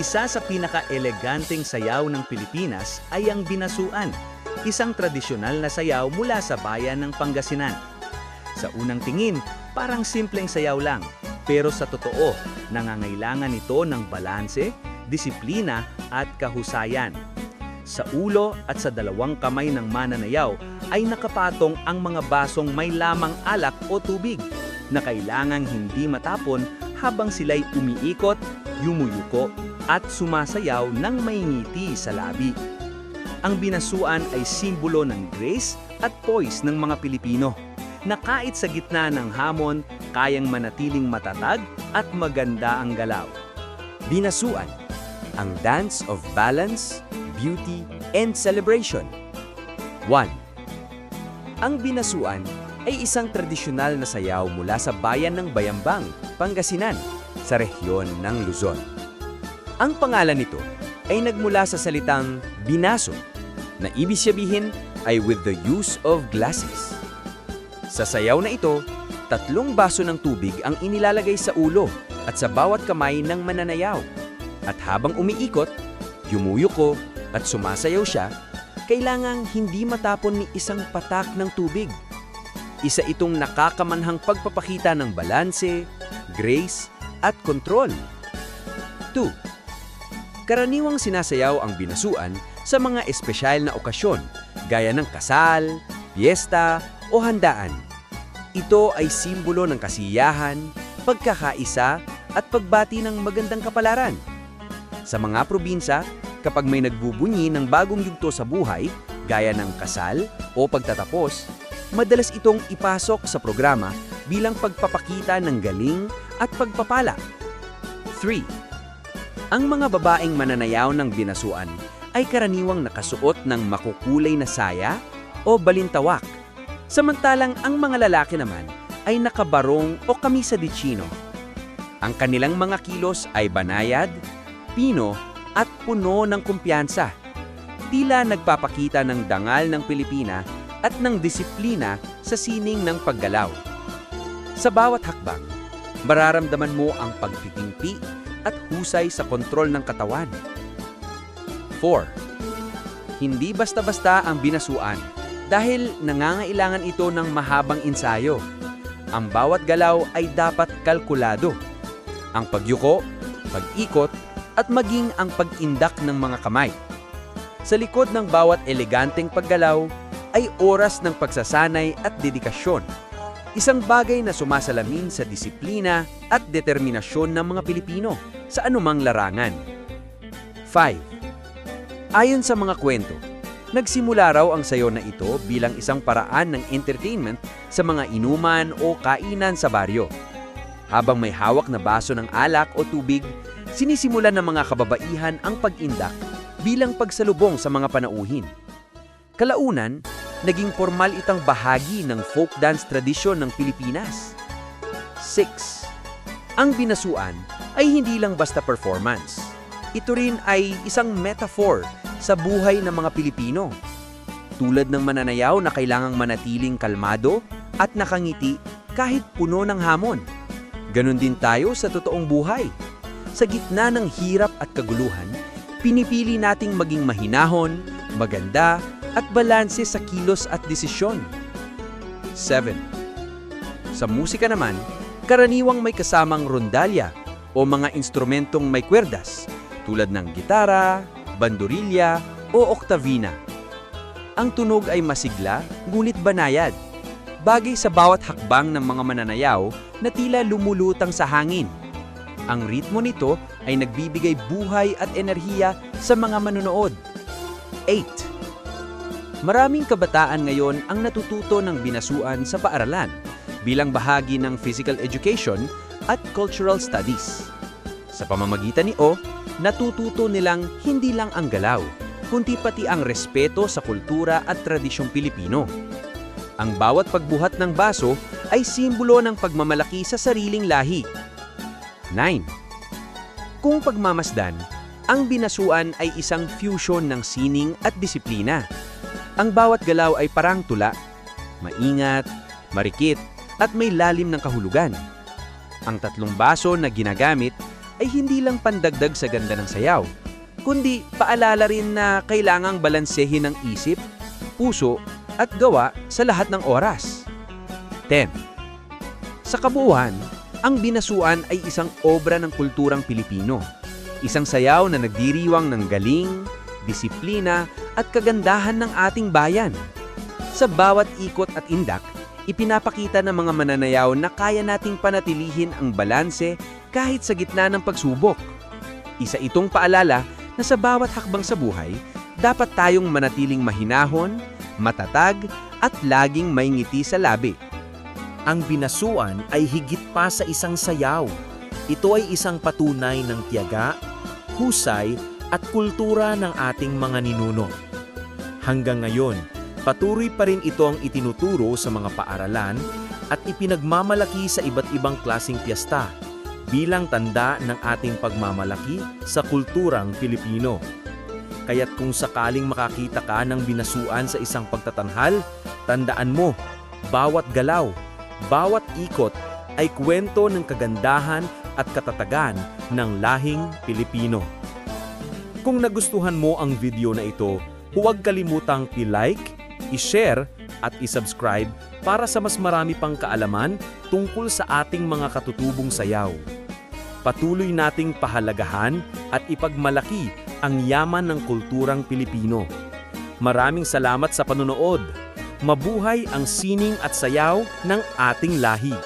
Isa sa pinaka-eleganteng sayaw ng Pilipinas ay ang binasuan, isang tradisyonal na sayaw mula sa bayan ng Pangasinan. Sa unang tingin, parang simpleng sayaw lang, pero sa totoo, nangangailangan ito ng balanse, disiplina at kahusayan. Sa ulo at sa dalawang kamay ng mananayaw ay nakapatong ang mga basong may lamang alak o tubig na kailangang hindi matapon habang sila'y umiikot, yumuyuko at sumasayaw ng may ngiti sa labi. Ang binasuan ay simbolo ng grace at poise ng mga Pilipino na kahit sa gitna ng hamon, kayang manatiling matatag at maganda ang galaw. Binasuan, ang dance of balance, beauty, and celebration. 1. Ang binasuan ay isang tradisyonal na sayaw mula sa bayan ng Bayambang, Pangasinan, sa rehiyon ng Luzon. Ang pangalan nito ay nagmula sa salitang binaso, na ibig sabihin ay with the use of glasses. Sa sayaw na ito, tatlong baso ng tubig ang inilalagay sa ulo at sa bawat kamay ng mananayaw. At habang umiikot, yumuyuko at sumasayaw siya, kailangang hindi matapon ni isang patak ng tubig. Isa itong nakakamanhang pagpapakita ng balanse, grace, at kontrol. 2. Karaniwang sinasayaw ang binasuan sa mga espesyal na okasyon gaya ng kasal, piyesta o handaan. Ito ay simbolo ng kasiyahan, pagkakaisa at pagbati ng magandang kapalaran. Sa mga probinsya, kapag may nagbubunyi ng bagong yugto sa buhay, gaya ng kasal o pagtatapos, madalas itong ipasok sa programa bilang pagpapakita ng galing at pagpapala. 3. Ang mga babaeng mananayaw ng binasuan ay karaniwang nakasuot ng makukulay na saya o balintawak, samantalang ang mga lalaki naman ay nakabarong o kamisa de chino. Ang kanilang mga kilos ay banayad, pino at puno ng kumpiyansa. Tila nagpapakita ng dangal ng Pilipina at ng disiplina sa sining ng paggalaw. Sa bawat hakbang, mararamdaman mo ang pagtitimpi at husay sa kontrol ng katawan. 4. Hindi basta-basta ang binasuan dahil nangangailangan ito ng mahabang ensayo. Ang bawat galaw ay dapat kalkulado. Ang pagyuko, pag-ikot, at maging ang pag-indak ng mga kamay. Sa likod ng bawat eleganteng paggalaw ay oras ng pagsasanay at dedikasyon. Isang bagay na sumasalamin sa disiplina at determinasyon ng mga Pilipino sa anumang larangan. 5. Ayon sa mga kwento, nagsimula raw ang sayo na ito bilang isang paraan ng entertainment sa mga inuman o kainan sa baryo. Habang may hawak na baso ng alak o tubig, sinisimulan ng mga kababaihan ang pag-indak bilang pagsalubong sa mga panauhin. Kalaunan, naging formal itang bahagi ng folk dance tradisyon ng Pilipinas. 6. Ang binasuan ay hindi lang basta performance. Ito rin ay isang metaphor sa buhay ng mga Pilipino. Tulad ng mananayaw na kailangang manatiling kalmado at nakangiti kahit puno ng hamon. Ganon din tayo sa totoong buhay. Sa gitna ng hirap at kaguluhan, pinipili nating maging mahinahon, maganda, at balanse sa kilos at desisyon. 7. Sa musika naman, karaniwang may kasamang rondalya o mga instrumentong may kwerdas tulad ng gitara, bandorilya o oktavina. Ang tunog ay masigla ngunit banayad, bagay sa bawat hakbang ng mga mananayaw na tila lumulutang sa hangin. Ang ritmo nito ay nagbibigay buhay at enerhiya sa mga manonood. 8. Maraming kabataan ngayon ang natututo ng binasuan sa paaralan bilang bahagi ng physical education at cultural studies. Sa pamamagitan ni O, natututo nilang hindi lang ang galaw, kundi pati ang respeto sa kultura at tradisyong Pilipino. Ang bawat pagbuhat ng baso ay simbolo ng pagmamalaki sa sariling lahi. 9. Kung pagmamasdan, ang binasuan ay isang fusion ng sining at disiplina. Ang bawat galaw ay parang tula, maingat, marikit, at may lalim ng kahulugan. Ang tatlong baso na ginagamit ay hindi lang pandagdag sa ganda ng sayaw, kundi paalala rin na kailangang balansehin ng isip, puso, at gawa sa lahat ng oras. 10. Sa kabuuan, ang binasuan ay isang obra ng kulturang Pilipino. Isang sayaw na nagdiriwang ng galing, disiplina at kagandahan ng ating bayan. Sa bawat ikot at indak, ipinapakita ng mga mananayaw na kaya nating panatilihin ang balanse kahit sa gitna ng pagsubok. Isa itong paalala na sa bawat hakbang sa buhay, dapat tayong manatiling mahinahon, matatag at laging may ngiti sa labi. Ang binasuan ay higit pa sa isang sayaw. Ito ay isang patunay ng tiyaga, husay at kultura ng ating mga ninuno. Hanggang ngayon, patuloy pa rin ito ang itinuturo sa mga paaralan at ipinagmamalaki sa iba't ibang klasing piyesta bilang tanda ng ating pagmamalaki sa kulturang Pilipino. Kaya't kung sakaling makakita ka ng binasuan sa isang pagtatanghal, tandaan mo, bawat galaw, bawat ikot ay kwento ng kagandahan at katatagan ng lahing Pilipino. Kung nagustuhan mo ang video na ito, huwag kalimutang i-like, i-share at i-subscribe para sa mas marami pang kaalaman tungkol sa ating mga katutubong sayaw. Patuloy nating pahalagahan at ipagmalaki ang yaman ng kulturang Pilipino. Maraming salamat sa panunood. Mabuhay ang sining at sayaw ng ating lahi.